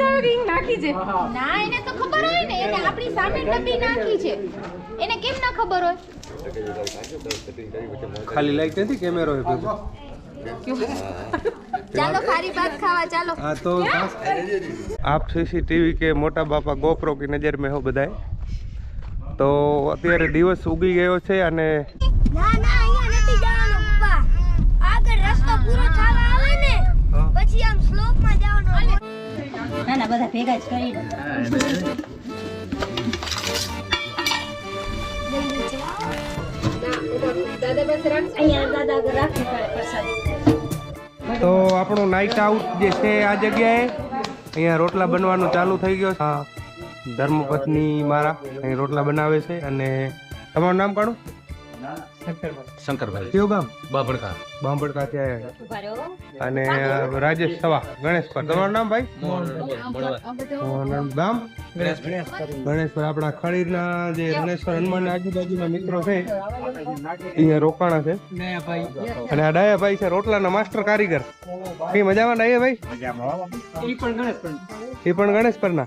જ નાખી છે. ના એને તો ખબર હોય ને એને આપણી સામે ડબ્બી નાખી છે. એને કેમ ના ખબર હોય? ખાલી લાઈટ નથી કેમેરો હે ભેગો આપ સીસીટીવી કે મોટા બાપા ગોપ્રો કી નજર મે હો બધાય? તો અત્યારે દિવસ ઉગી ગયો છે અને પછી તો આપણું નાઇટ આઉટ જે છે આ જગ્યાએ, અહીંયા રોટલા બનવાનું ચાલુ થઈ ગયો હા, ધર્મપત્ની મારા અહીં રોટલા બનાવે છે અને તમારું નામ કાઢું? શંકરભાઈ. કયું ગામ? બાભડકા. બાંભડકા ત્યાં અને રાજેશ સવા ગણેશ પર. તમારું નામ ભાઈ? મોહન ગામ? ગણેશભાઈ આપણા ખડીરના જે ગણેશ્વર હનુમાન આજુબાજુના મિત્રો છે અહીંયા રોકાણા છે. અને આ ડાયાભાઈ છે રોટલાના માસ્ટર કારીગર. કઈ મજામાં ડાયાભાઈ એ પણ ગણેશ પરના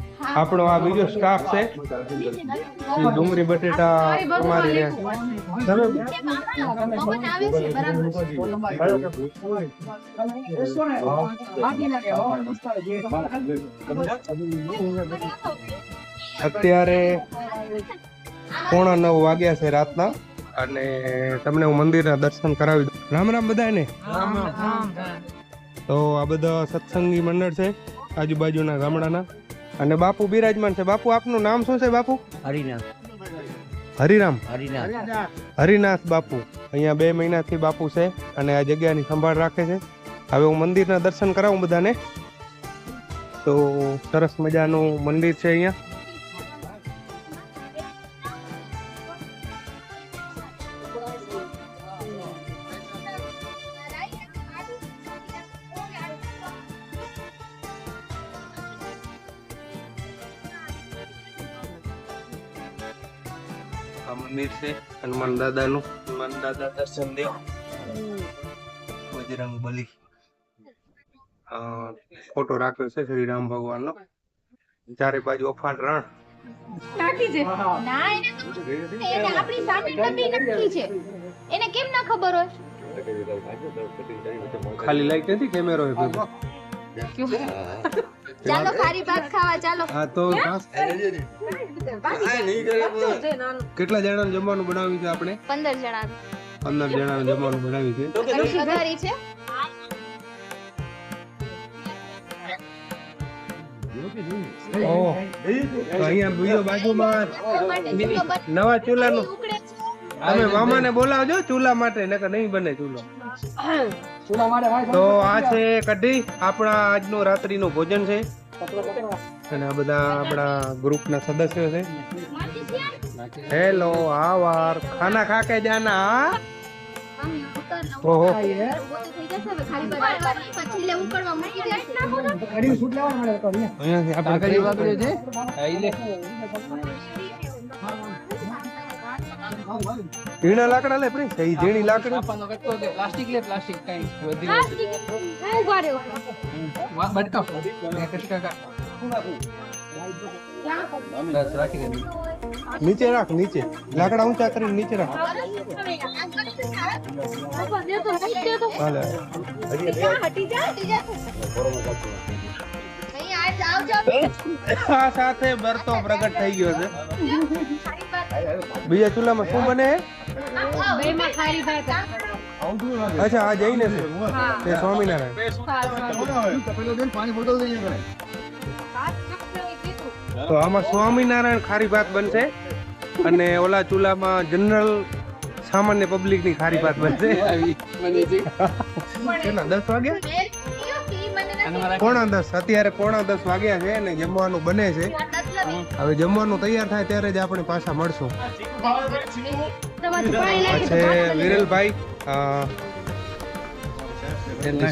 આપણો આ બીજો સ્ટાફ છે. ડુંગળી બટેટા તમારી અત્યારે પોણા નવ વાગ્યા છે રાતના અને તમને હું મંદિરના દર્શન કરાવી દઉં. રામ રામ બધાને તો આ બધા સત્સંગી મંડળ છે આજુબાજુના ગામડાના. અને બાપુ બિરાજમાન છે. બાપુ આપનું નામ શું છે બાપુ? હરિનાથ. હરિરામ. હરિનાથ. હરિનાથ બાપુ. અહીંયા બે મહિનાથી બાપુ છે અને આ જગ્યાની સંભાળ રાખે છે. હવે હું મંદિરના દર્શન કરાવું બધાને. તો સરસ મજાનું મંદિર છે અહીંયા. મંદિર છે હનુમાન દાદાનું. હનુમાન દાદા દર્શન દેવ બજરંગ બલી. અ, ફોટો રાખ્યો છે શ્રી રામ ભગવાનનો. ચારે બાજુ અફાટ રણ. નાખી છે? ના એને તો એને આપણી સામે ડબ્બી નાખી છે. એને કેમ ના ખબર હોય? ખાલી લાઈટ નથી કેમેરો ચાલો ખારી ભાત ખાવા ચાલો. હા તો કેટલા જણાનું જમવાનું બનાવ્યું છે આપણે? પંદર જણા પંદર જણાનું જમવાનું બનાવ્યું છે. અહીંયા બીજો બાજુમાં ચૂલો નવા ચૂલાનું ઉકળે છે તમે મામાને બોલાવજો ચૂલા માટે નકર નહીં બને ચૂલો. તો આ છે કઢી. આપણા આજનું રાત્રિનું ભોજન છે. અને આ બધા આપણા ગ્રુપના સદસ્યો છે. હેલો આવાર ખાના ખા કે જાના? ઓહો. અહીંયાથી આપણે ઝીણા લાકડા લે પ્રિન્સ એ ઝીણી લાકડી. પ્લાસ્ટિક લે પ્લાસ્ટિક કઈ વધી ઊભા રહ્યો બટકા કાકા બસ નીચે. રાખ નીચે. લાકડા ઊંચા કરીને નીચે રાખ. સાથે બરતો પ્રગટ થઈ ગયો છે. બીજા ચૂલામાં શું બને? અચ્છા આ જઈને છે. તે સ્વામિનારાયણ. તો આમાં સ્વામિનારાયણ ખારી ભાત બનશે અને ઓલા ચૂલામાં જનરલ સામાન્ય પબ્લિકની ખારી ભાત બનશે. કેટલા દસ વાગ્યા? પોણા દસ. અત્યારે પોણા દસ વાગ્યા છે અને જમવાનું બને છે. હવે જમવાનું તૈયાર થાય ત્યારે જ આપણે પાછા મળશું. છે વિરલભાઈ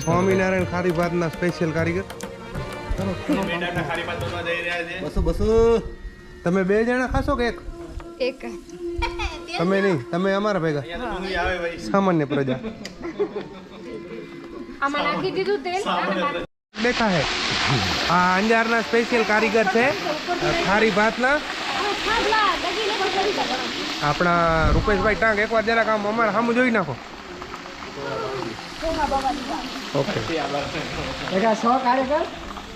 સ્વામિનારાયણ ખારી ભાતના સ્પેશિયલ કારીગર. બસો બસો. તમે બે જણા ખાશો કે એક? એક. તમે નહીં તમે અમારા ભેગા. સામાન્ય પ્રજા. દેખા હે. આ અંજારના સ્પેશિયલ કારીગર છે. ખારી ભાતના? આપણા રૂપેશભાઈ ટાંગ એકવાર જરા કામ અમારે સામું જોઈ નાખો. ઓકે.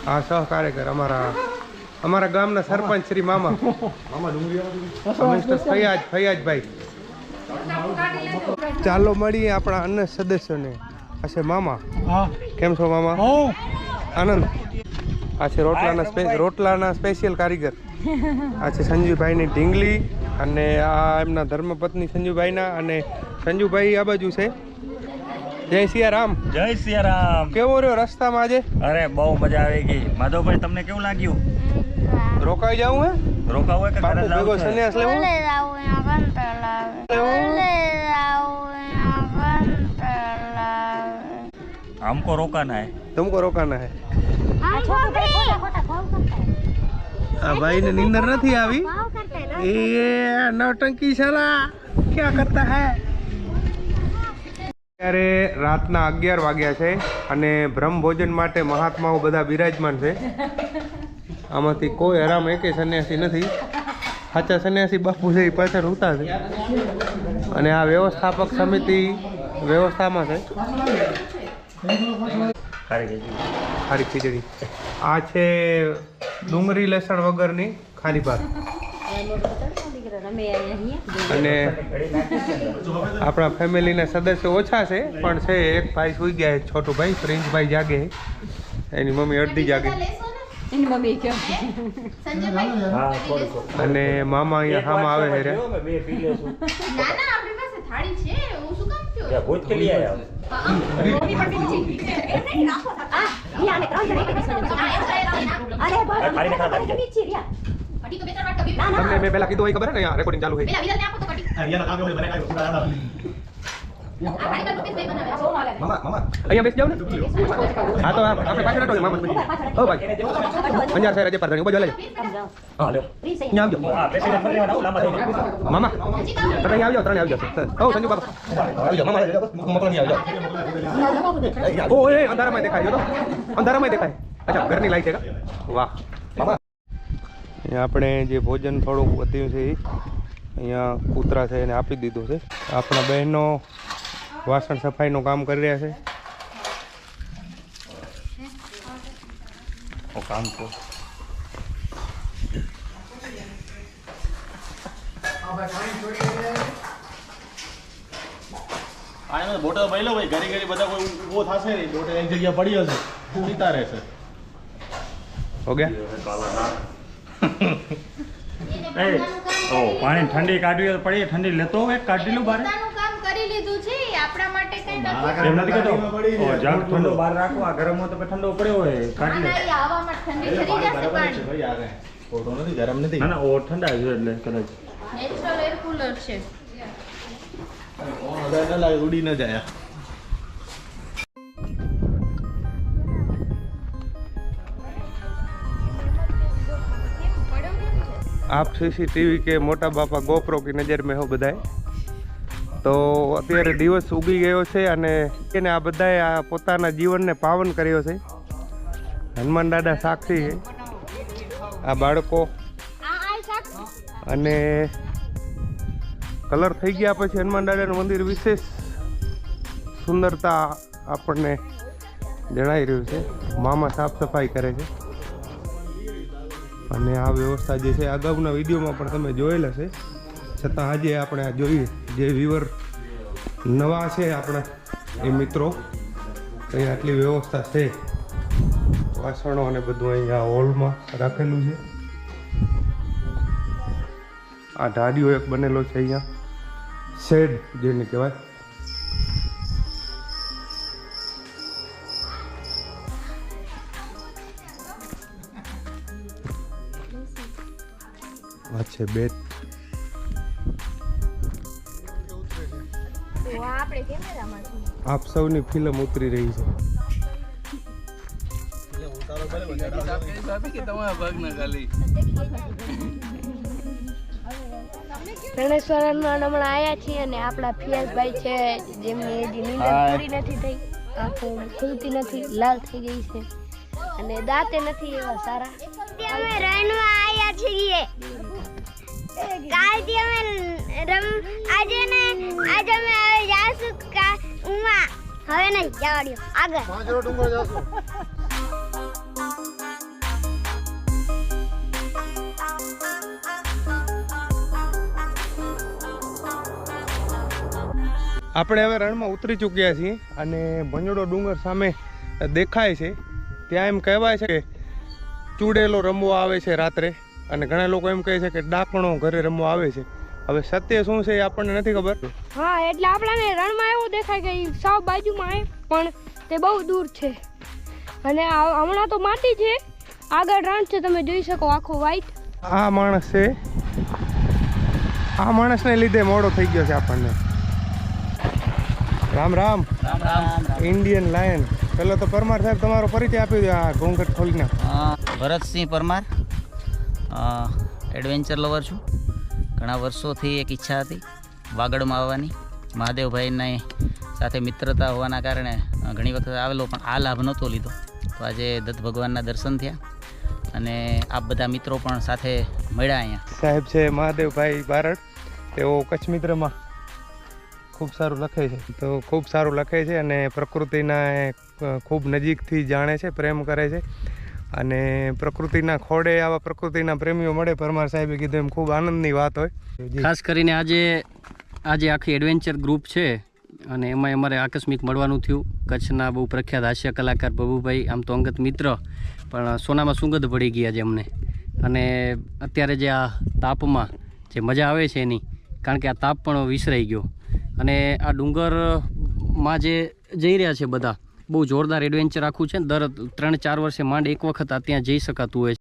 હા સહ કાર્યકર અમારા અમારા ગામના સરપંચ શ્રી મામા. ફૈયાજ ફૈયાજભાઈ. ચાલો મળીએ આપણા અન્ય સદસ્યોને. હશે મામા. કેમ છો મામા? આનંદ. આ છે રોટલાના સ્પે રોટલાના સ્પેશિયલ કારીગર આ છે સંજુભાઈની ઢીંગલી અને આ એમના ધર્મપત્ની સંજુભાઈના અને સંજુભાઈ આ બાજુ છે જય સિયારામ જય સિયારામ કેવો રહ્યો રસ્તામાં આજે અરે બહુ મજા આવી ગઈ માધવભાઈ તમને કેવું લાગ્યું રોકાઈ જાવું હે રોકાવું હોય કે ઘરે બાપુ ભેગો જવું છે સંન્યાસ લેવો हमको रोकाना है तुमको रोकाना है આ ભાઈને નીંદર નથી આવી. એ નવટંકી સાલા ક્યાં કરતા હે? અત્યારે રાતના અગિયાર વાગ્યા છે અને બ્રહ્મ ભોજન માટે મહાત્માઓ બધા બિરાજમાન છે. આમાંથી કોઈ હરામ એકે સન્યાસી નથી. સાચા સન્યાસી બાપુ છે, એ પાછળ ઉતા છે. અને આ વ્યવસ્થાપક સમિતિ વ્યવસ્થામાં છે. ખારી ખીચડી ખારી ખીચડી આ છે ડુંગળી લસણ વગરની ખારી ભાત. અને આપણા ફેમિલીના સદસ્યો ઓછા છે પણ છે એક ભાઈ સુઈ ગયા છોટું ભાઈ પ્રિન્સભાઈ જાગે. એની મમ્મી અડધી જાગે. એની મમ્મી કેમ હા થોડું અને મામા અહીંયા હામાં આવે છે રે. બે પી લેશું ના ના આપણી પાસે થાળી છે. હું શું કામ ત્યાં ભૂત કે લઈ આવ્યા તમને મેં પહેલા કીધું હોય ખબર હે ને રેકોર્ડિંગ ચાલુ છે અહીંયા બેસી જાવ ને. હા, તો આપણે ઓ ભાઈ. અંજાર સાહેબ રજે પર ઊભો જો લેજો હા, લ્યો. આવજો. હા. મામા, તમે આવજો, ત્રણે આવજો. ઓ સંજુ બાબા. આવજો, મામા ઓ, એ, અંધારામાં દેખાય. તો. અંધારામાં દેખાય. અચ્છા, ઘરની લાઈટ છે વાહ. મામા. આપણે જે ભોજન થોડું વધ્યું છે એ અહીંયા કૂતરા છે એને આપી દીધું છે. આપણા બહેનો વાસણ સફાઈનું કામ કરી રહ્યા છે. ઓ કામ તો આને બોટલ ભરી લો ભાઈ ઘરે ઘરે બધા કોઈ ઊભો થશે નહીં બોટલ એક જગ્યા પડી હશે પીતા રહેશે. ઓકે પાણી ઠંડી કાઢવી પડી ઠંડી લેતો હોય કાઢી લો બહાર પોતાનું કામ કરી લીધું છે આપણા માટે કઈ નથી એમ નથી કહેતો ઓ જગ ઠંડો બહાર રાખો આ ગરમ હોય તો પછી ઠંડો પડ્યો હોય કાઢી લે ના, ના, એ હવામાં ઠંડી થઈ જશે બરાબર છે પાણી ભાઈ આ કાંઈ ખોટો નથી ગરમ નથી ના ના ઓ ઠંડા છે એટલે કદાચ નેચરલ એર કુલર છે વધારે ન લાગે ઉડી ન જાય आप सीसीटीवी के મોટા બાપા ગોપ્રો की નજર में હો બધાય તો અત્યારે દિવસ ઉગી ગયો છે અને એને આ બધાએ આ પોતાના જીવનને પાવન કર્યો છે. હનુમાન દાદા સાક્ષી આ બાળકો અને કલર થઈ ગયા પછી હનુમાન દાદાનું મંદિર વિશેષ સુંદરતા આપણને જણાઈ રહ્યું છે. મામા સાફ સફાઈ કરે છે. અને આ વ્યવસ્થા જે છે અગાઉના વિડીયોમાં પણ તમે જોયેલા છે. છતાં આજે આપણે આ જોઈએ. જે વ્યુઅર નવા છે આપણા, એ મિત્રો. અહીં આટલી વ્યવસ્થા છે. વાસણો અને બધું અહીંયા હોલમાં રાખેલું છે. આ ઢાડીઓ એક બનેલો છે અહીંયા. શેડ જેને કહેવાય. આ છે બેટ આપ સૌની ફિલ્મ ઉતરી રહી છે. આપી કે તમારા ભાગના ખાલી રણેશ્વરમાં હમણાં આયા છીએ અને આપણા ફિયાસભાઈ છે જેમની હજી નીંદર પૂરી નથી થઈ. આંખો ખુલતી નથી લાલ થઈ ગઈ છે. અને દાંતે નથી એવા સારા. અમે રણવા આયા છીએ. કાલથી અમે રમ હવે નહીં જવાડ્યો. આગળ. આપણે હવે રણમાં ઉતરી ચૂક્યા છીએ અને ભંજડો ડુંગર સામે દેખાય છે. ત્યાં એમ કહેવાય છે કે ચૂડેલો રમવા આવે છે રાત્રે અને ઘણા લોકો એમ કહે છે કે ડાકણો ઘરે રમવા આવે છે. હવે સત્ય શું છે એ આપણને નથી ખબર. હા એટલે આપણાને રણમાં એવું દેખાય કે સાવ બાજુમાં આવે પણ તે બહુ દૂર છે. અને હમણાં તો માટી છે. આગળ રણ છે તમે જોઈ શકો આખો વ્હાઈટ આ માણસ છે. આ માણસને લીધે મોડો થઈ ગયો છે આપણને. રામ રામ. ઇન્ડિયન લાયન પેલો તો પરમાર સાહેબ તમારો પરિચય આપી દો આ ઘૂંઘટ ખોલીને. ભરતસિંહ પરમાર. એડવેન્ચર લવર છું. ઘણા વર્ષોથી એક ઈચ્છા હતી વાગડમાં આવવાની. મહાદેવભાઈને સાથે મિત્રતા હોવાના કારણે ઘણી વખત આવેલો, પણ આ લાભ નહોતો લીધો. તો આજે દત્ત ભગવાનના દર્શન થયા અને આપ બધા મિત્રો પણ સાથે મળ્યા અહીંયા. સાહેબ છે મહાદેવભાઈ બારડ. તેઓ કચ્છ મિત્રમાં ખૂબ સારું લખે છે. તો ખૂબ સારું લખે છે અને પ્રકૃતિના ખૂબ નજીકથી જાણે છે, પ્રેમ કરે છે. અને પ્રકૃતિના ખોડે આવા પ્રકૃતિના પ્રેમીઓ મળે. પરમાર સાહેબે કીધું એમ, ખૂબ આનંદની વાત હોય. ખાસ કરીને આજે આજે આખી એડવેન્ચર ગ્રુપ છે અને એમાં અમારે આકસ્મિક મળવાનું થયું. કચ્છના બહુ પ્રખ્યાત હાસ્ય કલાકાર બબુભાઈ, આમ તો અંગત મિત્ર, પણ સોનામાં સુગંધ પડી ગયા છે અમને. અને અત્યારે જે આ તાપમાં જે મજા આવે છે એની, કારણ કે આ તાપ પણ વિસરાઈ ગયો. અને આ ડુંગરમાં જે જઈ રહ્યા છે બધા બહુ જોરદાર એડવેન્ચર આખું છે દર ત્રણ ચાર વર્ષે માંડ એક વખત આ ત્યાં જઈ શકાતું હોય